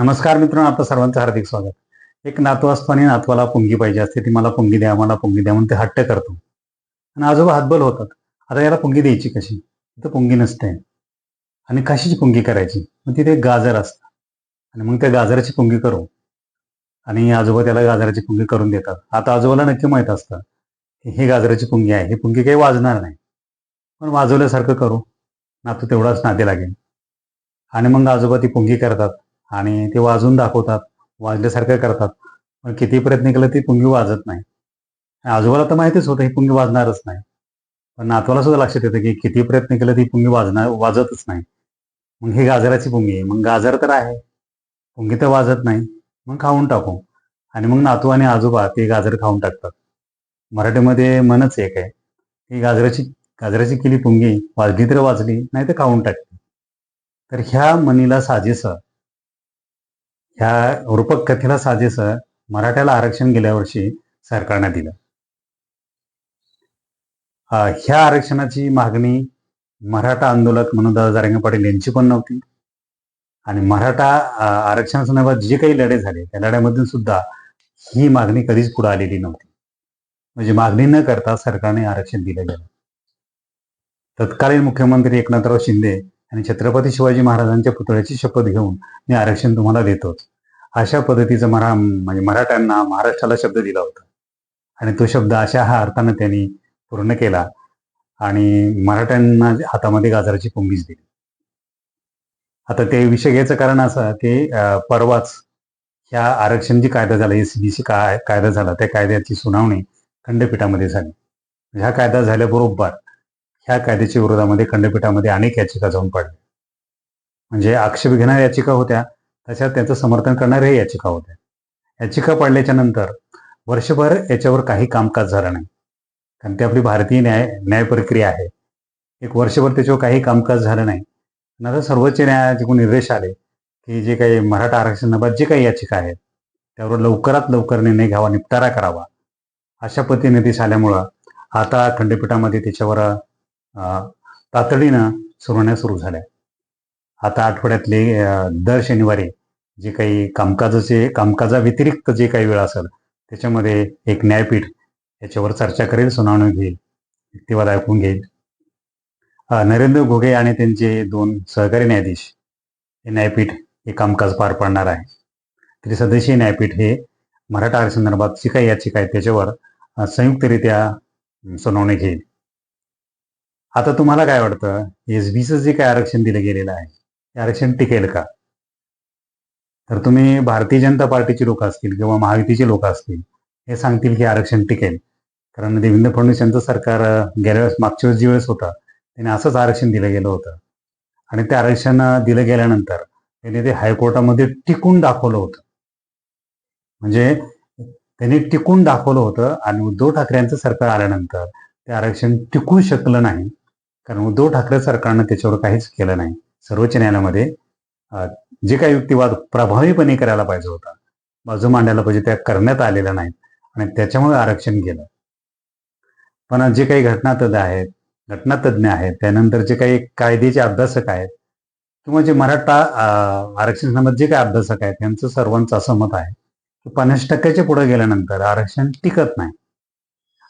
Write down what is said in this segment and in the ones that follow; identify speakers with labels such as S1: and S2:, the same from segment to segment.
S1: नमस्कार मित्रांनो आपलं सर्वांचं हार्दिक स्वागत. एक नातू असतो आणि नातवाला पुंगी पाहिजे असते ती मला पुंगी द्या मला पुंगी द्या म्हणून ते हट्ट करतो. आणि आजोबा हातबल होतात. आता याला पुंगी द्यायची कशी? तर पुंगी नसते. आणि कशीची पुंगी करायची? मग तिथे एक गाजर असतं. आणि मग त्या गाजराची पुंगी करू. आणि आजोबा त्याला गाजराची पुंगी करून देतात. आता आजोबाला नक्की माहीत असतं की ही गाजराची पुंगी आहे. ही पुंगी काही वाजणार नाही. पण वाजवल्यासारखं करू. नातू तेवढाच नाते लागेल. आणि मग आजोबा ती पुंगी करतात. आणि ते वाजून दाखवतात वाजल्यासारखं करतात. पण किती प्रयत्न केलं ती पुंगी वाजत नाही. आणि आजोबाला तर माहितीच होतं ही पुंगी वाजणारच नाही. पण नातवाला सुद्धा लक्षात येतं की किती प्रयत्न केलं ती पुंगी वाजणार वाजतच नाही. मग ही गाजराची पुंगी आहे. मग गाजर तर आहे. पुंगी तर वाजत नाही. मग खाऊन टाकू. आणि मग नातू आणि आजोबा ते गाजर खाऊन टाकतात. मराठीमध्ये मनच एक आहे. ही गाजराची गाजराची केली पुंगी वाजली तर वाजली नाही तर खाऊन टाकली तर ह्या मनीला साजेसं ह्या रूपक कथेला साजेस मराठ्याला आरक्षण गेल्या वर्षी सरकारने दिलं. ह्या आरक्षणाची मागणी मराठा आंदोलक म्हणून दादा रंग पाटील यांची पण नव्हती. आणि मराठा आरक्षण आरक्षणासंदर्भात जे काही लढे झाले त्या लढ्यामधून सुद्धा ही मागणी कधीच पुढे आलेली नव्हती. म्हणजे मागणी न करता सरकारने आरक्षण दिलं गेलं. तत्कालीन मुख्यमंत्री एकनाथराव शिंदे आणि छत्रपती शिवाजी महाराजांच्या पुतळ्याची शपथ घेऊन मी आरक्षण तुम्हाला देतोच अशा पद्धतीचा मरा म्हणजे मराठ्यांना महाराष्ट्राला शब्द दिला होता. आणि तो शब्द अशा हा अर्थानं त्यांनी पूर्ण केला आणि मराठ्यांना हातामध्ये गाजराची पुंगीच दिली. आता ते विषय घ्यायचं कारण असं की परवाच ह्या आरक्षण जी कायदा झाला एस बी सी काय कायदा झाला त्या कायद्याची सुनावणी खंडपीठामध्ये झाली. म्हणजे ह्या कायदा झाल्याबरोबर ह्या कायद्याच्या विरोधामध्ये खंडपीठामध्ये अनेक याचिका जाऊन पडल्या. म्हणजे आक्षेप घेणाऱ्या याचिका होत्या तशात त्याचं समर्थन करणाऱ्या याचिका होत्या. याचिका पडल्याच्या नंतर वर्षभर याच्यावर काही कामकाज झालं नाही. कारण ती आपली भारतीय न्याय न्याय प्रक्रिया आहे. एक वर्षभर त्याच्यावर काही कामकाज झालं नाही. नंतर सर्वोच्च न्यायालयाचे निर्देश आले की जे काही मराठा आरक्षणाबाबत जे काही याचिका आहेत त्यावर लवकरात लवकर निर्णय घ्यावा निपटारा करावा. अशा पद्धतीने निर्देश आल्यामुळं आता खंडपीठामध्ये त्याच्यावर तातडीनं सुनावण्या सुरू झाल्या. आता आठवड्यातले दर शनिवारी जे काही कामकाजाचे कामकाजाव्यतिरिक्त जे काही वेळ असेल त्याच्यामध्ये एक न्यायपीठ याच्यावर चर्चा करेल सुनावणी घेईल युक्तिवाद ऐकून घेईल. नरेंद्र घोगे आणि त्यांचे दोन सहकारी न्यायाधीश हे न्यायपीठ हे कामकाज पार पाडणार आहे. त्रिसदस्यीय न्यायपीठ हे मराठा आरक्षणासंदर्भात जी काही याचिका आहे त्याच्यावर संयुक्तरित्या सुनावणी घेईल. आता तुम्हाला काय वाटतं? एस बीचं जे काय आरक्षण दिलं गेलेलं आहे ते आरक्षण टिकेल का? तर तुम्ही भारतीय जनता पार्टीचे लोक असतील किंवा महायुतीचे लोक असतील हे सांगतील की आरक्षण टिकेल. कारण देवेंद्र फडणवीस यांचं सरकार गेल्या वेळेस मागच्या वेळेस जी वेळेस होता त्याने असंच आरक्षण दिलं गेलं होतं. आणि ते आरक्षण दिलं गेल्यानंतर त्यांनी ते हायकोर्टामध्ये टिकून दाखवलं होतं. म्हणजे त्यांनी टिकून दाखवलं होतं आणि उद्धव ठाकरे यांचं सरकार आल्यानंतर ते आरक्षण टिकू शकलं नाही. कारण उद्धव ठाकरे सरकारनं त्याच्यावर काहीच केलं नाही. सर्वोच्च न्यायालयामध्ये जे काही युक्तिवाद प्रभावीपणे करायला पाहिजे होता बाजू मांडायला पाहिजे त्या करण्यात आलेल्या नाहीत आणि त्याच्यामुळे आरक्षण गेलं. पण जे काही घटनातज्ञ आहेत घटनातज्ञ आहेत त्यानंतर जे काही कायद्याचे अभ्यासक आहेत किंवा जे मराठा आरक्षण आरक्षणासंबंधात जे काही अभ्यासक आहेत त्यांचं सर्वांचं असं मत आहे की पन्नास टक्क्याच्या पुढे गेल्यानंतर आरक्षण टिकत नाही.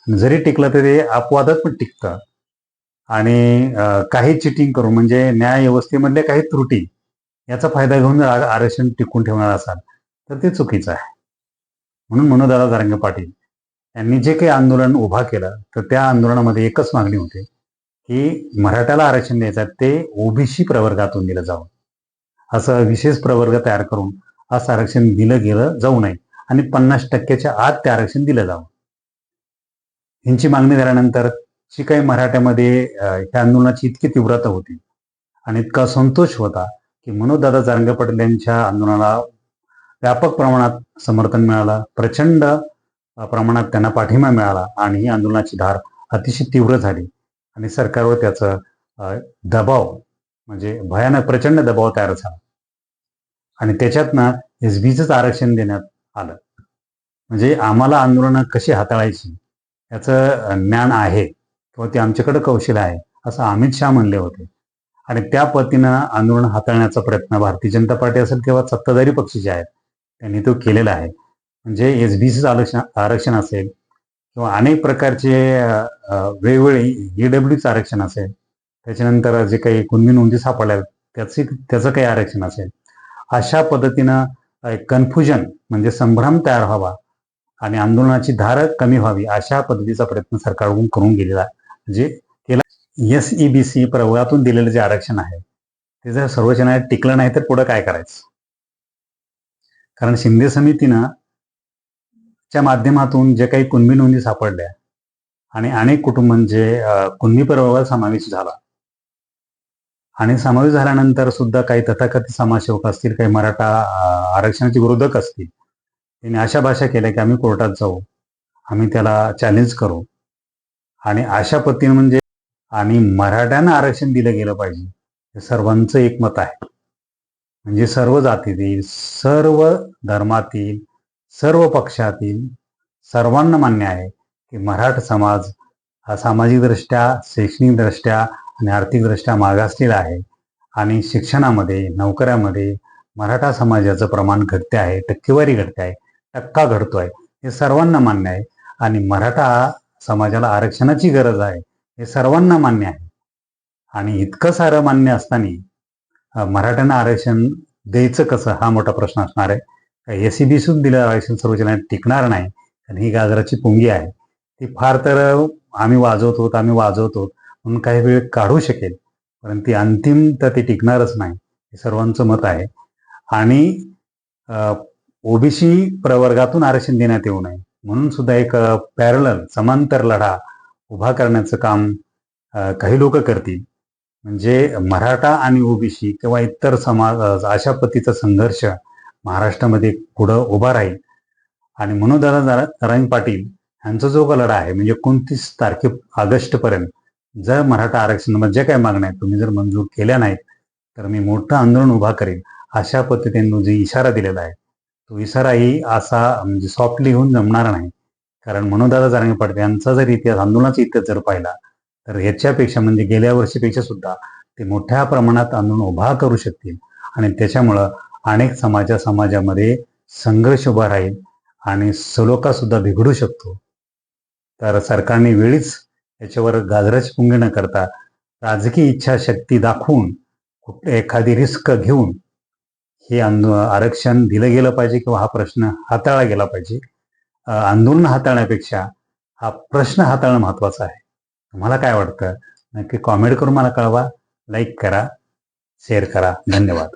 S1: जरी टिकलं तरी अपवादात पण टिकतं. आणि काही चिटिंग करून म्हणजे न्याय व्यवस्थेमधल्या काही त्रुटी याचा फायदा घेऊन जर आरक्षण टिकून ठेवणार असाल तर ते चुकीचं आहे. म्हणून मनोदादा जारंगे पाटील यांनी जे काही आंदोलन उभा केलं तर त्या आंदोलनामध्ये एकच मागणी होती की मराठ्याला आरक्षण द्यायचं ते ओबीसी प्रवर्गातून दिलं जावं. असं विशेष प्रवर्ग तयार करून असं आरक्षण दिलं गेलं जाऊ नये आणि पन्नास टक्क्याच्या आत ते आरक्षण दिलं जावं. ह्यांची मागणी झाल्यानंतर जी काही मराठ्यामध्ये ह्या आंदोलनाची इतकी तीव्रता होती आणि इतका संतोष होता मनोजदादा जारंगे पाटील यांच्या आंदोलनाला व्यापक प्रमाणात समर्थन मिळालं. प्रचंड प्रमाणात त्यांना पाठिंबा मिळाला आणि ही आंदोलनाची धार अतिशय तीव्र झाली. आणि सरकारवर त्याचा दबाव म्हणजे भयानक प्रचंड दबाव तयार झाला. आणि त्याच्यातनं एस बीचंच आरक्षण देण्यात आलं. म्हणजे आम्हाला आंदोलनं कशी हाताळायची याचं ज्ञान आहे किंवा ते आमच्याकडे कौशल्य आहे असं अमित शहा म्हणले होते. आणि त्या पतीनं आंदोलन हाताळण्याचा प्रयत्न भारतीय जनता पार्टी असेल किंवा सत्ताधारी पक्ष जे आहेत त्यांनी तो केलेला आहे. म्हणजे एस बी सी आरक्षण आरक्षण असेल किंवा अनेक प्रकारचे अ, ई वेगवेगळे ईडब्ल्यूचं आरक्षण असेल त्याच्यानंतर जे काही कुणबी नोंदी सापडल्या त्याचे त्याचं काही आरक्षण असेल. अशा पद्धतीनं कन्फ्युजन म्हणजे संभ्रम तयार व्हावा आणि आंदोलनाची धार कमी व्हावी अशा पद्धतीचा प्रयत्न सरकारकडून करून गेलेला जे केला एस ई बी सी प्रवर्गातून दिलेलं जे आरक्षण आहे ते जर सर्वोच्च न्यायालयात टिकलं नाही तर पुढं काय करायचं? कारण शिंदे समितीनं च्या माध्यमातून जे काही कुणबी नोंदी सापडल्या आणि अनेक कुटुंबांचे कुणबी प्रवर्गात समावेश झाला. आणि समावेश झाल्यानंतर सुद्धा काही तथाकथित समाजसेवक असतील काही मराठा आरक्षणाचे विरोधक असतील त्यांनी अशा भाषा केल्या की आम्ही कोर्टात जाऊ आम्ही त्याला चॅलेंज करू. आणि अशा पद्धतीने म्हणजे आणि मराठ्यांना आरक्षण दिलं गेलं पाहिजे. हे सर्वांचं एकमत आहे. म्हणजे सर्व जातीतील सर्व धर्मातील सर्व पक्षातील सर्वांना मान्य आहे की मराठा समाज हा सामाजिकदृष्ट्या शैक्षणिकदृष्ट्या आणि आर्थिकदृष्ट्या मागासलेला आहे. आणि शिक्षणामध्ये नोकऱ्यामध्ये मराठा समाजाचं प्रमाण घटते आहे टक्केवारी घटते आहे टक्का घडतो आहे हे सर्वांना मान्य आहे. आणि मराठा समाजाला आरक्षणाची गरज आहे. हे सर्वांना मान्य आहे. आणि इतकं सारं मान्य असताना मराठ्यांना आरक्षण द्यायचं कसं? हा मोठा प्रश्न असणार आहे. एस सी बी सुद्धा दिलं आरक्षण सर्वोच्च न्यायालयात टिकणार नाही? कारण ही गाजराची पुंगी आहे. ती फार तर आम्ही वाजवतो आम्ही वाजवतो म्हणून काही वेळ काढू शकेल. परंतु ती अंतिम तर ती टिकणारच नाही हे सर्वांचं मत आहे. आणि ओबीसी प्रवर्गातून आरक्षण देण्यात येऊ नये. म्हणून सुद्धा एक पॅरल समांतर लढा उभा करण्याचं काम काही लोक करतील. म्हणजे मराठा आणि ओबीसी किंवा इतर समाज अशा पद्धतीचा संघर्ष महाराष्ट्रामध्ये पुढं उभा राहील. आणि म्हणून दादा नारायण पाटील यांचा जो लढा आहे म्हणजे एकोणतीस तारखे ऑगस्टपर्यंत जर मराठा आरक्षणामध्ये जे काही मागण्या आहेत तुम्ही जर मंजूर केल्या नाहीत तर मी मोठं आंदोलन उभा करेन अशा पद्धतीने जो इशारा दिलेला आहे तो इशाराही असा म्हणजे सॉफ्टली होऊन जमणार नाही. कारण मनोदादा जारंगे पाटील यांचा जर इतिहास आंदोलनाचा इतिहास जर पाहिला तर ह्याच्यापेक्षा म्हणजे गेल्या वर्षीपेक्षा सुद्धा ते मोठ्या प्रमाणात आंदोलन उभा करू शकतील. आणि त्याच्यामुळं अनेक समाजा समाजामध्ये संघर्ष उभा राहील आणि सलोखा सुद्धा बिघडू शकतो. तर सरकारने वेळीच याच्यावर गाजराची पुंगी न करता राजकीय इच्छाशक्ती दाखवून कुठे एखादी रिस्क घेऊन हे आंदो आरक्षण दिलं गेलं पाहिजे किंवा हा प्रश्न हाताळला गेला पाहिजे. आंदोलन हाताळण्यापेक्षा हा प्रश्न हाताळणं महत्त्वाचा आहे. तुम्हाला काय वाटतं? नक्की कॉमेंट करून मला कळवा लाईक करा शेअर करा. धन्यवाद.